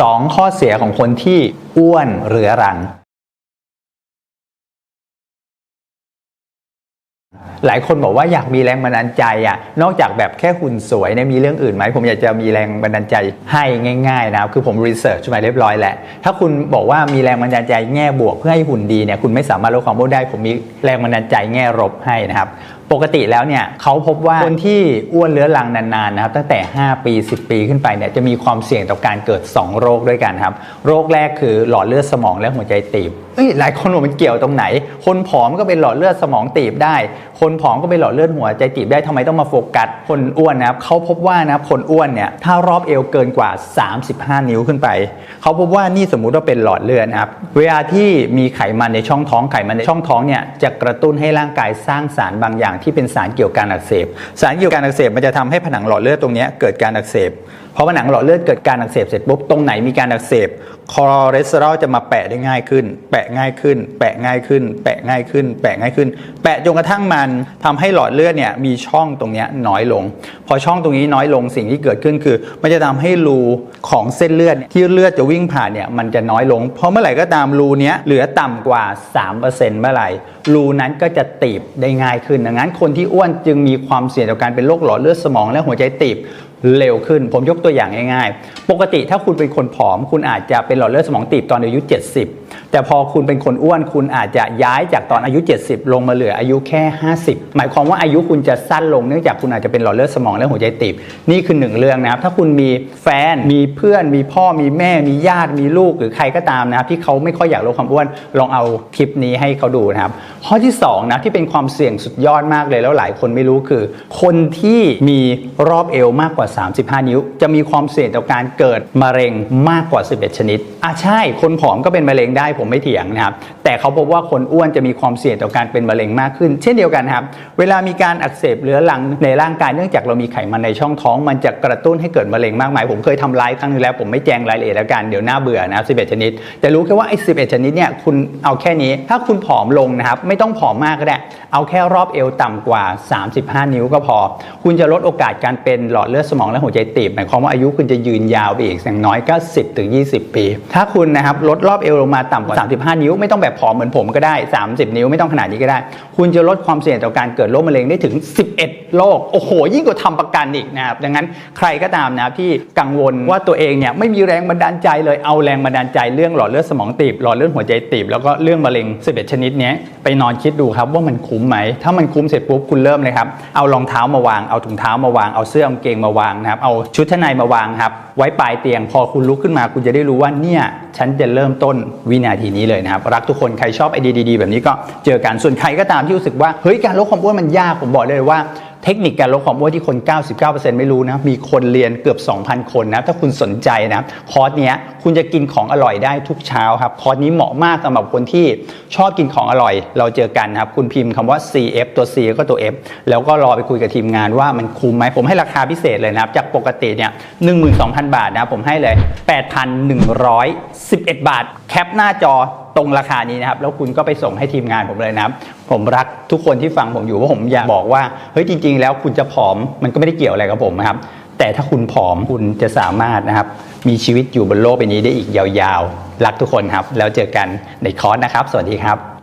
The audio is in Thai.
2 ข้อเสียของคนที่อ้วนเรื้อรัง หลายคนบอกว่าอยากมีแรงบันดาลใจอะ นอกจากแบบแค่หุ่นสวยเนี่ยมีเรื่องอื่นไหม ผมอยากจะมีแรงบันดาลใจให้ง่ายๆนะครับคือผมรีเสิร์ชมาเรียบร้อยแหละถ้าคุณบอกว่ามีแรงบันดาลใจแง่บวกเพื่อให้หุ่นดีเนี่ยคุณไม่สามารถลดความอ้วนได้ ผมมีแรงบันดาลใจแง่ลบให้นะครับ ปกติแล้วเนี่ยเขาพบว่าคนที่อ้วนเรื้อรังนานๆนะครับตั้งแต่ 5 ปี 10 ปีขึ้นไปเนี่ยจะมีความเสี่ยงต่อการเกิด 2 โรคด้วยกันครับ โรคแรกคือหลอดเลือดสมองและหัวใจตีบเอ้ยหลายคนบอกมันเกี่ยวตรงไหน คนผอมก็เป็นหลอดเลือดสมองตีบได้ คนผอมก็เป็นหลอดเลือดหัวใจตีบได้ทำไมต้องมาโฟกัสคนอ้วนนะครับเขาพบว่านะครับคนอ้วนเนี่ยถ้ารอบเอวเกินกว่า 35 นิ้วขึ้นไปเขาพบว่านี่สมมุติว่าเป็นหลอดเลือดนะครับเวลาที่มีไขมันในช่องท้องไขมันในช่องท้องเนี่ยจะกระตุ้นให้ร่างกายสร้างสารบางอย่างที่เป็นสารเกี่ยวกับการอักเสบ สารเกี่ยวกับการอักเสบมันจะทำให้ผนังหลอดเลือดตรงนี้เกิดการอักเสบพอผนังหลอดเลือดเกิดการอักเสบเสร็จปุ๊บตรงไหนมีการอักเสบ คอเลสเตอรอลจะมาแปะได้ง่ายขึ้น แปะง่ายขึ้น แปะง่ายขึ้น แปะง่ายขึ้น แปะง่ายขึ้น แปะจนกระทั่งมันทำให้หลอดเลือดเนี่ยมีช่องตรงนี้น้อยลง พอช่องตรงนี้น้อยลงสิ่งที่เกิดขึ้นคือ มันจะทำให้รูของเส้นเลือดที่เลือดจะวิ่งผ่านเนี่ยมันจะน้อยลง เพราะเมื่อไหร่ก็ตามรูเนี้ยเหลือต่ำกว่า 3%เมื่อไหร่รูนั้นก็จะตีบได้ง่ายขึ้นดังนั้นคนที่อ้วนจึงมีความเสี่ยงต่อการเป็นโรคหลอดเลือดสมองและหัวใจตีบ เร็วขึ้น ผมยกตัวอย่างง่ายๆ ปกติถ้าคุณเป็นคนผอม คุณอาจจะเป็นหลอดเลือดสมองตีบตอนอายุ 70 แต่พอคุณเป็นคนอ้วนคุณอาจจะย้ายจากตอนอายุ 70 ลงมาเหลืออายุแค่ 50 หมายความว่าอายุคุณจะสั้นลงเนื่องจากคุณอาจจะเป็นหลอดเลือดสมองและหัวใจตีบนี่คือหนึ่งเรื่องนะครับ ถ้าคุณมีแฟนมีเพื่อน มีพ่อมีแม่ มีญาติมีลูกหรือใครก็ตามนะครับที่เขาไม่ค่อยอยากลดความอ้วนลองเอาคลิปนี้ให้เขาดูนะครับ ข้อที่สองนะที่เป็นความเสี่ยงสุดยอดมากเลยแล้วหลายคนไม่รู้คือ คนที่มีรอบเอวมากกว่า 35 นิ้ว จะมีความเสี่ยงต่อการเกิดมะเร็งมากกว่า 11 ชนิดอะใช่ คนผอมก็เป็นมะเร็งได้ผมไม่เถียงนะครับ แต่เขาพบว่าคนอ้วนจะมีความเสี่ยงต่อการเป็นมะเร็งมากขึ้น เช่นเดียวกันครับ เวลามีการอักเสบเรื้อรังในร่างกายเนื่องจากเรามีไขมันในช่องท้อง มันจะกระตุ้นให้เกิดมะเร็งมากมาย ผมเคยทำไลฟ์ครั้งนึงแล้ว ผมไม่แจ้งรายละเอียดแล้วกันเดี๋ยวหน้าเบื่อนะครับ 11 ชนิด แต่รู้แค่ว่าไอ้ 11 ชนิดเนี่ยคุณเอาแค่นี้ ถ้าคุณผอมลงนะครับไม่ต้องผอมมากก็ได้ เอาแค่รอบเอวต่ำกว่า 35 นิ้วก็พอ คุณจะลดโอกาสการเป็นหลอดเลือดสมองและหัวใจตีบหมายความว่าอายุคุณจะยืนยาวไปอีกอย่างน้อยก็10ถึง20 ปี ถ้าคุณนะครับลดรอบเอวลงมาต่ำ35 นิ้วไม่ต้องแบบผอมเหมือนผมก็ได้ 30 นิ้วไม่ต้องขนาดนี้ก็ได้ คุณจะลดความเสี่ยงต่อการเกิดโรคมะเร็งได้ถึง 11 โรคโอ้โห ยิ่งกว่าทำประกันอีกนะครับดังนั้นใครก็ตามนะครับที่กังวลว่าตัวเองเนี่ยไม่มีแรงบันดาลใจเลยเอาแรงบันดาลใจเรื่องหลอดเลือดสมองตีบหลอดเลือดหัวใจตีบแล้วก็เรื่องมะเร็ง 11 ชนิดนี้ไปนอนคิดดูครับว่ามันคุ้มไหมถ้ามันคุ้มเสร็จปุ๊บคุณเริ่มเลยครับเอารองเท้ามาวางเอาถุงเท้ามาวางเอาเสื้อกางเกงมาวางนะครับเอาชุดชั้นในมาวางครับไว้ปลายเตียงพอคุณลุกขึ้นมา คุณจะได้รู้ว่าเนี่ยฉันจะเริ่มต้นวินาทีนี้เลยนะครับ รักทุกคนใครชอบไอเดียดีๆแบบนี้ก็เจอกันส่วนใครก็ตามที่รู้สึกว่าเฮ้ยการลดความอ้วนมันยากผมบอกเลยว่า ทคนิคการลดความอ้วนที่คน 99%ไม่รู้นะ มีคนเรียนเกือบ 2,000 คนนะ ถ้าคุณสนใจนะ คอร์สเนี้ยคุณจะกินของอร่อยได้ทุกเช้าครับ คอร์สนี้เหมาะมากสำหรับคนที่ชอบกินของอร่อย เราเจอกันนะครับ คุณพิมพ์คำว่า CF ตัว C ก็ตัว F แล้วก็รอไปคุยกับทีมงานว่ามันคุ้มไหม ผมให้ราคาพิเศษเลยนะครับ จากปกติเนี่ย 12,000 บาทนะ ผมให้เลย 8,111 บาท แคปหน้าจอ ตรงราคานี้นะครับ แล้วคุณก็ไปส่งให้ทีมงานผมเลยนะครับ ผมรักทุกคนที่ฟังผมอยู่ว่าผมอยากบอกว่าเฮ้ยจริง ๆ แล้วคุณจะผอมมันก็ไม่ได้เกี่ยวอะไรกับผมนะครับ แต่ถ้าคุณผอมคุณจะสามารถนะครับ มีชีวิตอยู่บนโลกใบนี้ได้อีกยาวๆ รักทุกคนครับ แล้วเจอกันในคอร์สนะครับ สวัสดีครับ